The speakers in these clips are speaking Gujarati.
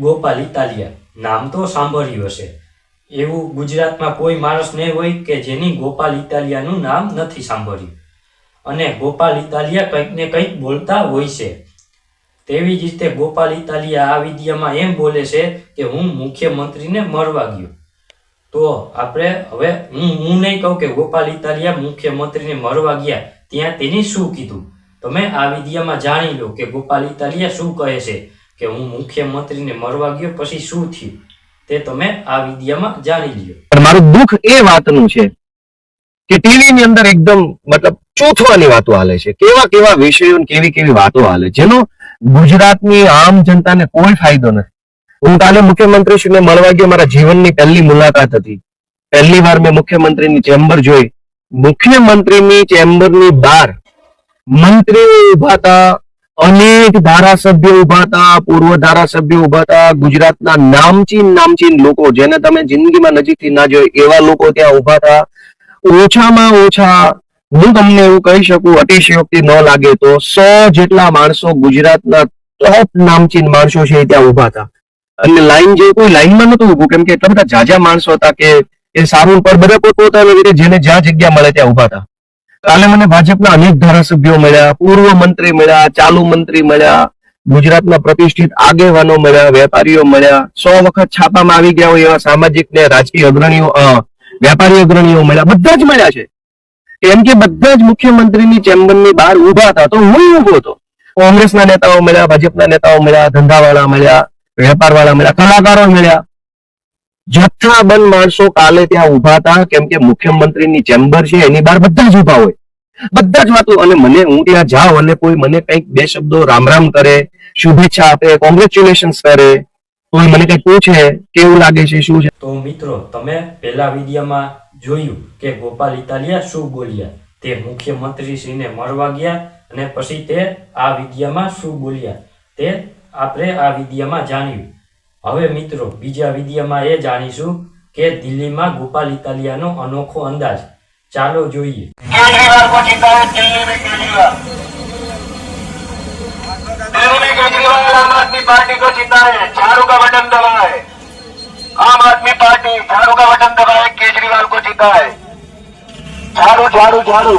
ગોપાલ ઇટાલિયા નામ તો સાંભળ્યું હશે. એવું ગુજરાતમાં કોઈ માણસ નહીં હોય કે જેની ગોપાલ ઇતાલિયાનું નામ નથી સાંભળ્યું. અને ગોપાલ ઇતાલિયા કંઈક ને કંઈક બોલતા હોય છે. તેવી જ રીતે ગોપાલ ઇતાલિયા આ વિદ્યામાં એમ બોલે છે કે હું મુખ્યમંત્રીને મળવા ગયો. તો આપણે હવે હું હું નહીં કહું કે ગોપાલ ઇતાલિયા મુખ્યમંત્રીને મળવા ગયા, ત્યાં તેને શું કીધું? તમે આ વિદ્યામાં જાણી લો કે ગોપાલ ઇતાલિયા શું કહે છે કે હું મુખ્યમંત્રીને મળવા ગયો, પછી શું થયું? તે તમે આ વિદ્યામાં જાણી લ્યો. મારું દુઃખ એ વાતનું છે કે ટીવી ની અંદર એકદમ મતલબ ચોથવાની વાતો હાલે છે. કેવા કેવા વિષયો કેવી કેવી વાતો હાલે જેનો ગુજરાતની આમ જનતાને કોઈ ફાયદો નથી. હું કાલે મુખ્યમંત્રીશ્રીને મળવા ગયો, મારા જીવનની પહેલી મુલાકાત હતી. પહેલી વાર મેં મુખ્યમંત્રીની ચેમ્બર જોઈ. મુખ્યમંત્રીની ચેમ્બરની બહાર મંત્રીઓ ઊભા હતા, અનેક ધારાસભ્યો ઊભા હતા, પૂર્વ ધારાસભ્યો ઊભા હતા, ગુજરાતના નામચીન નામચીન લોકો, જેને તમે જિંદગીમાં નજીકથી ના જોઈ, એવા લોકો ત્યાં ઊભા હતા. ઓછામાં ઓછા, હું તમને એવું કહી શકું, અતિશયોક્તિ ન લાગે તો સો જેટલા માણસો ગુજરાતના ટોપ નામચીન માણસો છે ત્યાં ઊભા હતા. અને લાઈન જે કોઈ લાઈનમાં નતું ઉભું કેમ કે એટલા બધા જાજા માણસો હતા કે એ સારું પર બધા પોતપોતાની જેને જ્યાં જગ્યા મળે ત્યાં ઊભા હતા. કાલે મને ભાજપના અનેક ધારાસભ્યો મળ્યા, પૂર્વ મંત્રી મળ્યા, ચાલુ મંત્રી મળ્યા, ગુજરાતના પ્રતિષ્ઠિત આગેવાનો મળ્યા, વેપારીઓ મળ્યા, સો વખત છાપામાં આવી ગયા હોય એવા સામાજિક ને રાજકીય અગ્રણીઓ વેપારી અગ્રણીઓ મળ્યા, બધા જ મળ્યા છે. કેમ કે બધા જ મુખ્યમંત્રીની ચેમ્બરની બહાર ઊભા હતા, તો હું ઊભો હતો. કોંગ્રેસના નેતાઓ મળ્યા, ભાજપના નેતાઓ મળ્યા, ધંધાવાળા મળ્યા વેપારવાળા મળ્યા, કલાકારો મળ્યા. જથ્થાબંધ માણસો કાલે ત્યાં ઊભા હતા, કેમ કે મુખ્યમંત્રીની ચેમ્બર છે, એની બહાર બધા જ ઊભા હોય. બધા જ વાતો, અને મને, હું ત્યાં જાઉં અને કોઈ મને કંઈક બે શબ્દો રામ રામ કરે, શુભેચ્છા આપે કોંગ્રેચ્યુલેશન કરે, કોઈ મને કંઈક પૂછે કેવું લાગે છે, શું છે? તો મિત્રો, તમે પહેલા વિડીયોમાં જોયું કે ગોપાલ ઇટાલિયા શું બોલ્યા? તે મુખ્યમંત્રીશ્રીને મળવા ગયા અને પછી તે આ વિડીયોમાં શું બોલ્યા? તે આપણે આ વિડીયોમાં જાણ્યું હવે મિત્રો બીજા વિડીયોમાં એ જાણીશું કે દિલ્હીમાં ગોપાલ ઇટાલિયાનો અનોખો અંદાજ ચાલો જોઈએ केजरीवाल को जीता है दिल्ली में केजरीवाल दिल्ली में केजरीवाल आम आदमी पार्टी को जीता है चारों का बटन दबाए आम आदमी पार्टी चारों का बटन दबाए केजरीवाल को जीता है झाड़ू झाड़ू झाड़ू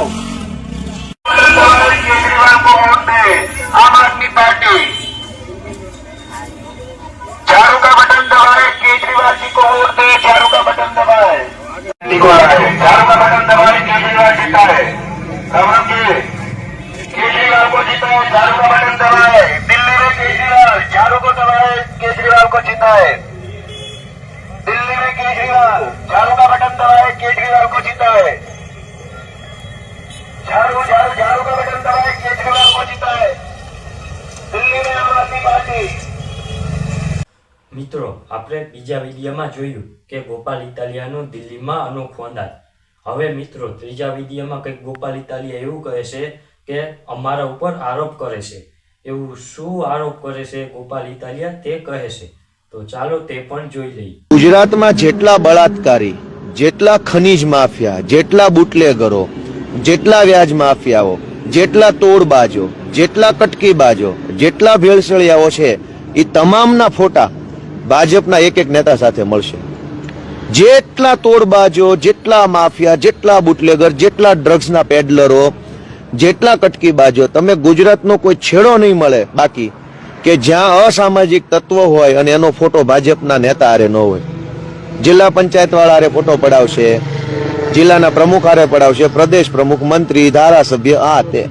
મિત્રો, આપણે બીજા વિડીયોમાં જોયું કે ગોપાલ ઇટાલિયાનો દિલ્હીમાં અનોખો અંદાજ. હવે મિત્રો, ત્રીજા વિડીયોમાં કંઈક ગોપાલ ઇટાલિયા એવું કહે છે કે અમારા ઉપર આરોપ કરે છે. એવું શું આરોપ કરે છે ગોપાલ ઇટાલિયા? તે કહે છે. તો ચાલો તે પણ જોઈ લઈએ. ગુજરાતમાં જેટલા બળાત્કારી, જેટલા ખનીજ માફિયા, જેટલા બુટલેગરો, જેટલા વ્યાજ માફિયાઓ, જેટલા તોડબાજો, જેટલા કટકીબાજો, જેટલા ભેળસેળિયાઓ છે એ તમામના ફોટા ભાજપના એક એક નેતા સાથે મળશે. જેટલા તોડબાજો, જેટલા માફિયા, જેટલા બુટલેગર, જેટલા ડ્રગ્સના પેડલરો જેટલા કટકીબાજો, તમે ગુજરાતનો કોઈ છેડો નહીં મળે. બાકી કે જ્યાં અસામાજિક તત્વો હોય અને એનો ફોટો ભાજપના નેતા હારે ન હોય. જિલ્લા પંચાયત વાળા હારે ફોટો પડાવશે, જિલ્લાના પ્રમુખ હારે પડાવશે, પ્રદેશ પ્રમુખ, મંત્રી, ધારાસભ્ય, આ તે.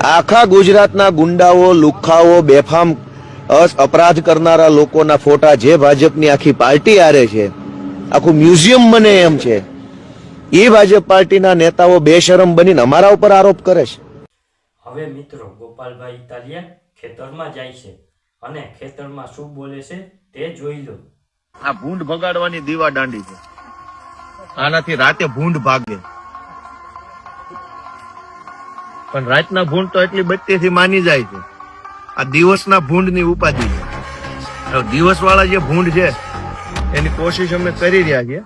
આખા ગુજરાતના ગુંડાઓ, લુખ્ખાઓ, બેફામ અપરાધ કરનારા લોકોના ફોટા જે ભાજપની આખી પાર્ટી આરે છે આખું મ્યુઝિયમ બને એમ છે. એ ભાજપ પાર્ટીના નેતાઓ બેશરમ બનીને અમારા ઉપર આરોપ કરે છે. હવે મિત્રો ગોપાલભાઈ ઇટાલિયા ખેતરમાં જાય છે અને ખેતરમાં શું બોલે છે તે જોઈ લો. આ ભૂંડ ભગાડવાની દીવા દાંડી છે. આનાથી રાતે ભૂંડ ભાગે. પણ રાતના ભૂંડ તો એટલી બત્તીથી માની જાય છે. આ દિવસના ભૂંડની ઉપાધિ છે. દિવસ વાળા જે ભૂંડ છે, એની કોશિશ અમે કરી રહ્યા છીએ.